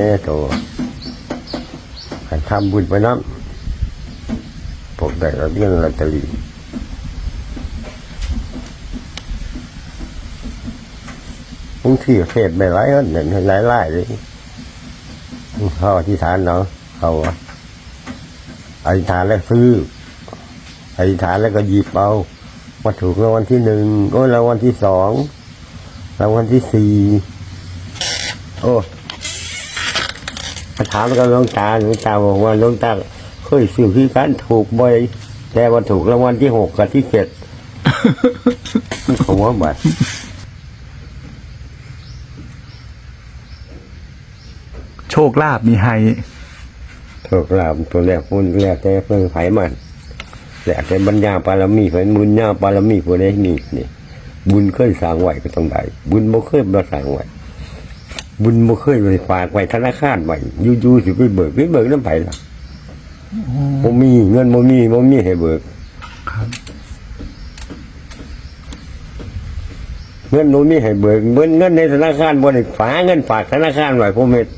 น่โตขันทำบุญไปน้ำพวกได้เราเลี้ยงลอตเตอรี่บางทีเทศไม่หลายเอิ้นเห็นหลายหลายเลยเขาอธิษฐานเนาะเขาอะอธิษฐานแล้วซื้ออธิษฐานแล้วก็หยิบเอามาถูกรางวัลที่หนึ่งโอ้รางวัลที่สองรางวัลที่สี่โอ้ ถามกับหลวงตาหลวงตาบอกว่าหลวงตาเคยซื้อคือการถูกบ่อยแต่ว่าถูกรางวัลที่หกกับที่เจ็ดเขาว่าบัดโชคลาภมีให้ถูกลาบตัวแรกพุ่นแรกแต่เพิ่งไผมันแรกแต่บัญญาปารมีเพิ่นบุญญาปารมีผู้ใดมีนี่บุญเคยสร้างไว้ก็ต้องได้บุญบ่เคยมาสร้างไว้ บุญบ่เคยไปฝากไว้ธนาคารไว้อยู่ๆสิไปเบิกไปเบิกน้ำไผล่ะบ่มีเงินบ่มีบ่มีให้เบิกครับเงินบ่มีให้เบิกเงินเงินในธนาคารบ่ได้ฝากเงินฝากธนาคารไว้ผมเฮ็ด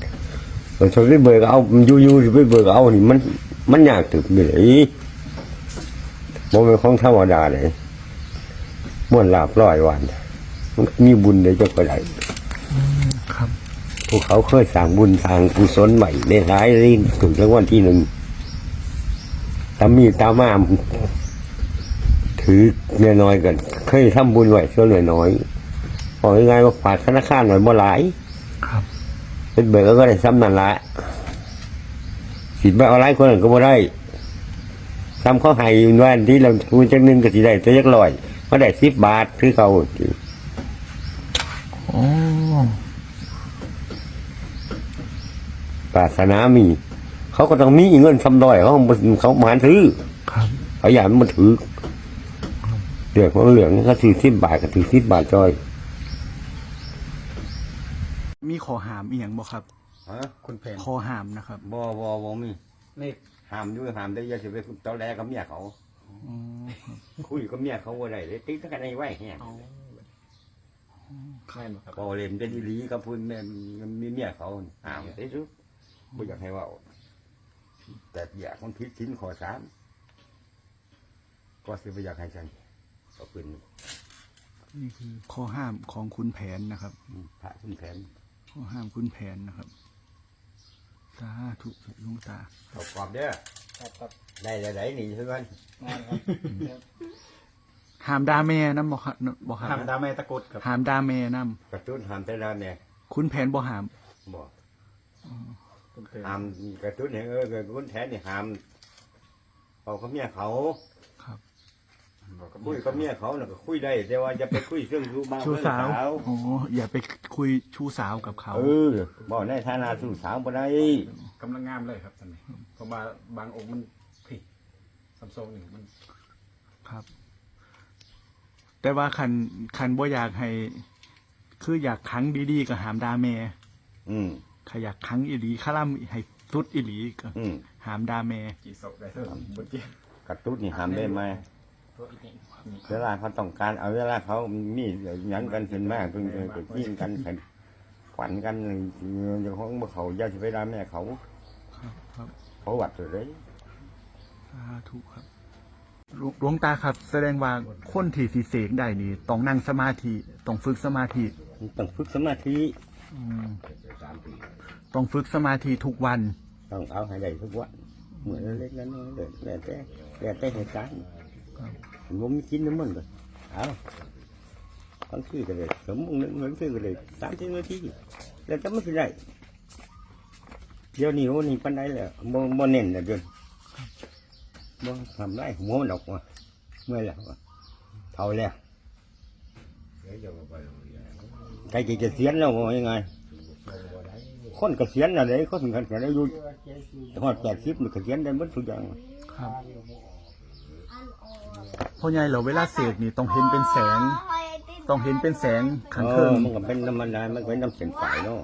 ส่วนสิไปเบิกเอาอยู่ๆสิไปเบิกเอานี่มัน มันยากถึกนี่เลยบ่เป็นของธรรมดาเลยม่วนลาบร้อยวันมันมีบุญได้จักก็ได้ครับ พวกเขาเคยสร้างบุญสร้างกุศลใหม่ในท้ายรีถึงรางวัลที่หนึ่งตามีตามามถือเนน้อยๆกันเคยทำบุญไว้ช่วยน้อยๆบอกยังไงว่าฝากธนาคารหน่อยบ่หลายครับเป็นเบิกก็ได้ซ้ำนั่นละสิบใบเอาหลายคนก็บ่ได้ซ้ำเขาให้อยู่วันที่เราคูณจักหนึงก็สิได้จะยักลอยก็ได้สิบบาทคือเขาโอ้ ศาสนามี เขาก็ต้องมีเงินซ้ำด้อยเขาบ่เขาหมานถือครับเขาอยากมันถือเดือดของเหลืองก็ถือสิบบาทก็ถือสิบบาทจอย มีขอหามอีหยังบ่ครับฮะคุณแผนขอหามนะครับบ่บ่บ่มีนี่ห้ามด้วยห้ามได้ออย่าสิไปตอแลกับเมียเขาอ๋อคุยกับเมียเขาบ่ได้เลยติดกันในไว้แฮงเอาใช่ไหมครับบ่เล่นเป็นอีหลีกับพุ่นแม่มีเมียเขาห้ามได้ ซุบ่อยากให้เว้าแต่อยากมันผิดศีลข้อสามก็สิบ่อยากให้ฉันก็เป็นนี่คือข้อห้ามของคุณแผนนะครับพระคุณแผนข้อห้ามคุณแผนนะครับสาธุหลุงตาขอบความเด้อครับครับได้ได้ได้นี่คือกันงานครับหามดาแม่นํบ่ครับบ่ครัห้ามบดาแม่ตะกรุดครับหามดาแม่นํกระตุ้นห้ามแต่ละเนี่ยคุณแผนบ่หามบ่คุณแผน ห้ามกระตุ้นเนี่ยเออกระตุ้นแทนนี่ห้ามเอากับเมียเขาครับบอกกับคุยกับเมียเขาน่ะก็คุยได้ แต่ว่าจะไปคุยเรื่องชู้บ้าชู้สาวเรื่องโอ้อย่าไปคุยชู้สาวกับเขาเออบอกในฐานะชู้สาวบ่ได้กำลังงามเลยครับตอนนี้เพราะว่าบางองค์มันผิดซัมซุงนี่มันครับ แต่ว่าคันคันบ่อยากให้ คืออยากขังดีๆก็หามดาแม่อืม ถ้าอยากขังอีหลีคาร่ำให้สุดอีหลีก็อืมหามดาแม่กี่ศพได้เท่าไหร่บนเกียร์กระตุ้นนี่ห้ามได้ไหมตัวอีกนี่นี่เวลาเขาต้องการเอาเวลาเขามีหยังกันขึ้นมาเพิ่งเพิ่งยิงกันขันฝันกันอย่างของบ่เขาอย่าสิไปด่าแม่เขาครับครับเขาวัดเลยสาธุครับหลวงหลวงตาครับ แสดงว่าคนที่สีเสกได้นี่ต้องนั่งสมาธิต้องฝึกสมาธิต้องฝึกสมาธิ อืมต้องฝึกสมาธิทุกวัน ต้องเอาให้ได้ทุกวันเหมือนเล็กๆน้อยๆเด็กแต่แต่แต่แต่เหตุการณ์ครับผมมีกินน้ำมันเลยเอาบางทีก็เลยสมมติหนึ่งบางทีก็เลยสามสิบนาทีแล้วจะไม่เป็นไรเดี๋ยวนี้วันนี้ปันได้แล้วโมโมเน้นแล้วเดินบ่ทำไรหัวมันออกมาเมื่อยแล้วอะเท่าแล้ว ใครจะเกษียณแล้วว่ายังไง คนเกษียณอะไรคนกันกันอายุทอดแปดสิบมันเกษียณได้หมดทุกอย่างครับพ่อใหญ่เหราเวลาเสกนี่ต้องเห็นเป็นแสง ต้องเห็นเป็นแสงขังเอเคิองมันก็เป็นน้ำมันดามันเป็นน้ำเส้นฝายเนาะ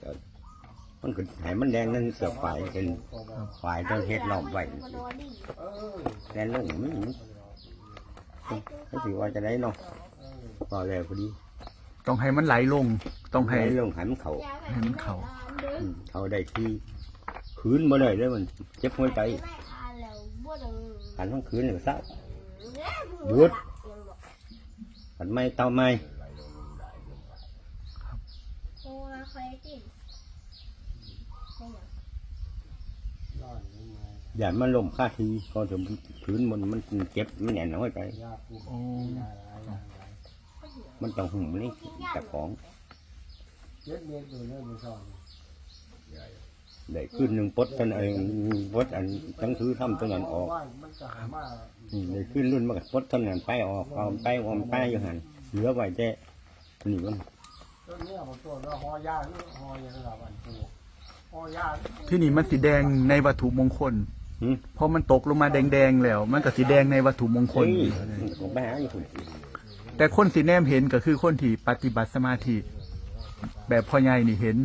เออมันก็ให้มันแดงนั่นเสือฝายเป็นฝายต้องเฮ็ดรอบไว้แดงลงไม่มีก็ถือว่าจะได้เนาะพอแล้วพอดี ต้องให้มันไหลลง ต้องให้ให้ลงให้มันเข่าให้มันเขาอืมเขาได้ที่คืนมาเลยเลยมันเจ็บหัวใจขันทั้งคืนเลยเศร้าหยุดขันไม่เตาไม่อย่ามันลมค่าทีก็จะคืนมันมันเจ็บมันแน่นหัวใจโอ้ มันต้องหุ่มนี่แต่ของเจ็ดเมตรอยู่เนี่ยมันสอนได้ขึ้นหนึ่งปดกันเองปดอันทั้งถือทำตัวนั้นออกว่ามันจะหามาอืมได้ขึ้นรุ่นมันก็ปดตัวนั้นไปออกเอาไปออมไปอยู่หันเหลือไว้แต่นี่มันต้นเนี้ยผมตัวว่าหอยาหรือหอยาระดับอันตัวหอยาที่นี่มันสีแดงในวัตถุมงคลหืมพอมันตกลงมาแดงๆแล้ว มันก็สีแดงในวัตถุมงคลเฮ้ยก็ไปหาอยู่พุ่น แต่คนสีแนมเห็นก็คือคนที่ปฏิบัติสมาธิแบบพ่อใหญ่นี่เห็น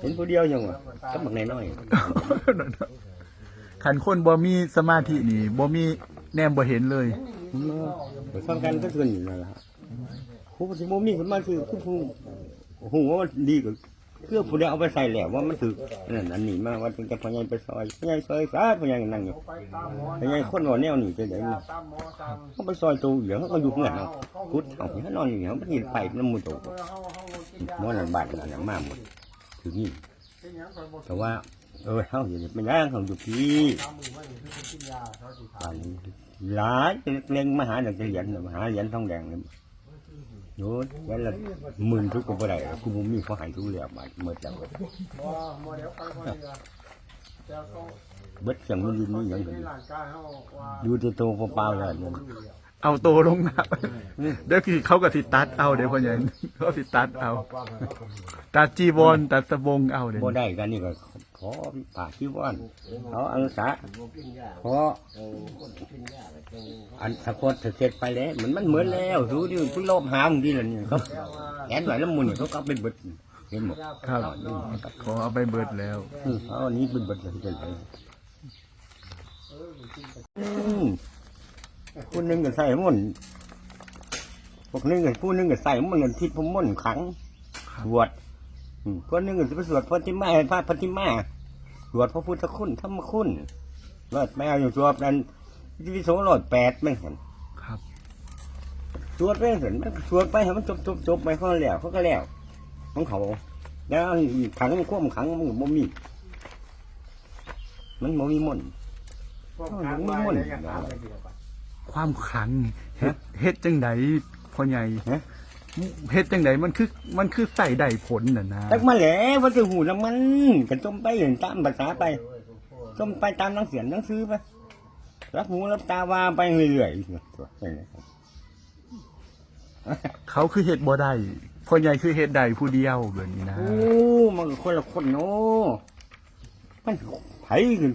เห็นผู้เดียวยังวะก็บักน้อยขันคนบ่มีสมาธินี่บ่มีแนมบ่เห็นเลยๆไปฟังกันก็คือนี่นั่นแหละฮะครูสิบ่มีสมาธิคือผู้หูว่ามันดีก็เพื่อผู้ใดเอาไปใส่แล้วว่ามันถือนั่นอันนี้มาว่าถึงจะพยายไปซอยพยายซอยซาพยายนั่งอยู่ไปตามหมอพยายคนว่าแนวนี้จะได้มาตามหมอตามเขาไปซอยตัวเหลืองเขาอยู่เงื่อนเอากุดเอาเขานอนอยู่เขาไม่กินไปน้ำมือเขาเขากินยาหมอนันบาดนั่นมากหมดถึงนี่แต่ว่าเออเขาอยู่ไม่ย่างเขาอยู่พี่หลายเล็งมหาหนังเหรียญมหาเหรียญทองแดงเลย โยนวันละหมื่นทุกคนบ่ได้กูบ่มีเขาใหายทุกเหลี่ยมบาดเมื่อจังบ่บ่เดี๋ยเดียวแต่เขาเบิดเสียงมันยืนนี่ยังในกันร่างกายเขาว่าอยู่ที่โตเปล่าๆเลยเนี่ยเอาโตลงน้าไปเดี๋ยวคือเขาก็สิตัดเอาเดี๋ยวพ่อใหญ่เขาสิตัดเอา ตัดจีวรตัดสบงเอาเดี๋ยวบ่ได้กันนี่ก็ อป่าที่ว่านเขาอังสาขออันสะกดเสร็จไปแล้วเหมือนมันเหมือนแล้วดูดิเพิ่งลบหามึงดีแล้วนี่เขาแอนไหวแล้วมุนนี่เขาก็เอาเป็นเบิดเห็นหมดครับขอเอาไปเบิดแล้วอืมเอาอันนี้เป็นเบิดเลยเป็นไปอืมคนหนึงก็ใส่มุนพวกหนึงก็ผู้หนึงก็ใส่มุนกันทิศพมุนขังสวดอืม คนหนึงก็จะไปสวดพระติมาพระปฏิมาสวดพระพุทธคุณธรรมคุณรอดแมวอยู่สวดนั้นที่วิโสรอดแปดไม่เห็นครับสวดไปเห็นมันสวดไปให้มันจบจบจบไปเขาแล้วเขาก็แล้วของเขาแล้วอีกขังมันควบขังมันก็บ่มี มันบ่มีมนต์พวกทางบ้านเนี่ยยังตามไปเดียวกันความขลังเฮ็ดเฮ็ดจังไดพ่อใหญ่ฮะ เฮ็ดจังไดมันคือมันคือใส่ได้ผลน่ะนะตักมาแล้วว่าจะหูแล้วมันกันจมไปเห็นตามภาษาไปจมไปตามหนังเสียงหนังซื้อไปรับหูรับตาว่าไปเรื่อยๆไปเลยเขาคือเฮ็ดบ่ได้พ่อใหญ่คือเฮ็ดได้ผู้เดียวแบบนี้นะโอ้มันก็คนละคนเนาะมันไผกัน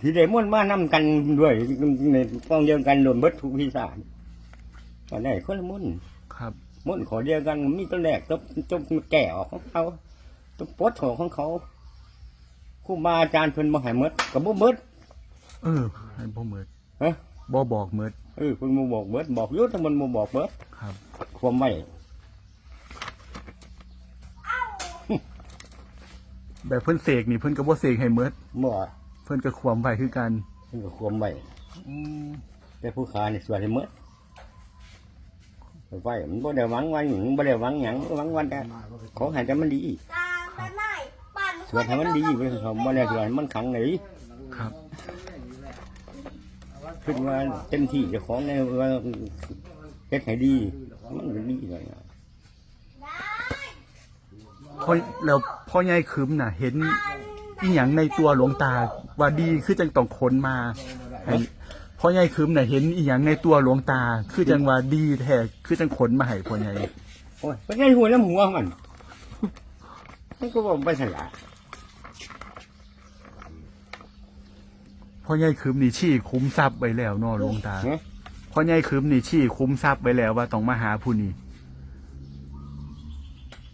ที่ได้ม่วนมานำกันด้วยในกองเดียวกันรวมเบิดทุกพิสา รก็ได้คนละมุ่นครับ มุ่นขอเดียวกันมีตัวแรกจบจบแก่ออกของเขาตัวปดของของเขาครูบาอาจารย์เพิ่นบ่ให้หมดก็บ่หมดเออให้บ่เมิดฮะบ่บอกเมิดเออเพิ่นบ่บอกเบิดบอกอยู่แต่มันบ่บอกเบิดครับ ความไว้แบบเพิ่นเสกนี่เพิ่นก็บ่เสกให้เมิดบ่เพิ่นก็ความไว้คือกันเพิ่นก็ความไว้แต่ผู้ค้านี่สวดให้หมด ไว้มันบ่ได้หวังว่าหยังบ่ได้หวังหยังหวังว่าแต่ขอให้แต่มันดีตามไปไม่ปั่นสวดให้มันดีเว้ยเขาบ่ได้สวดให้มันขังไหนครับคิดว่าเต็มที่เจ้าของในว่าเฮ็ดให้ดีมันก็ดีเลยนะพ่อแล้วพ่อใหญ่คืมน่ะ เห็นอีหยังในตัวหลวงตาว่าดีคือจังต้องคนมาให้ พ่อใหญ่คืมน่ะเห็นอีหยังในตัวหลวงตา คือจังว่าดีแท้คือจังขนมาให้พ่อใหญ่โอ้ยไปไงหัวน้ำหัวมันมันก็บอกไปสละพ่อใหญ่คืมนี่ชี้คุ้มทรัพย์ไว้แล้วเนาะหลวงตาเนาะพ่อใหญ่คืมนี่ชี้คุ้มทรัพย์ไว้แล้วว่าต้องมาหาผู้นี้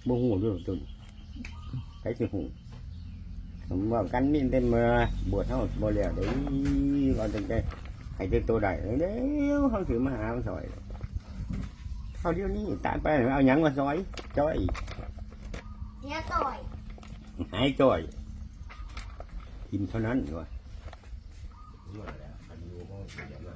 บ่หูด้วยตุนใครจะหูผมว่ากันมีแต่เมื่อบวชเท่าบ่แล้วเดี๋ยวเราจะได้ ให้เด้ตัวใดเดี๋ยวเขาถือมาหาซอยเขาเดี๋ยวนี้ตายไปเอาหยังมาซอยจ้อยเนี้ยต่อยหายจ้อยกินเท่านั้นวะมาแล้วอันนี้ก็จะมา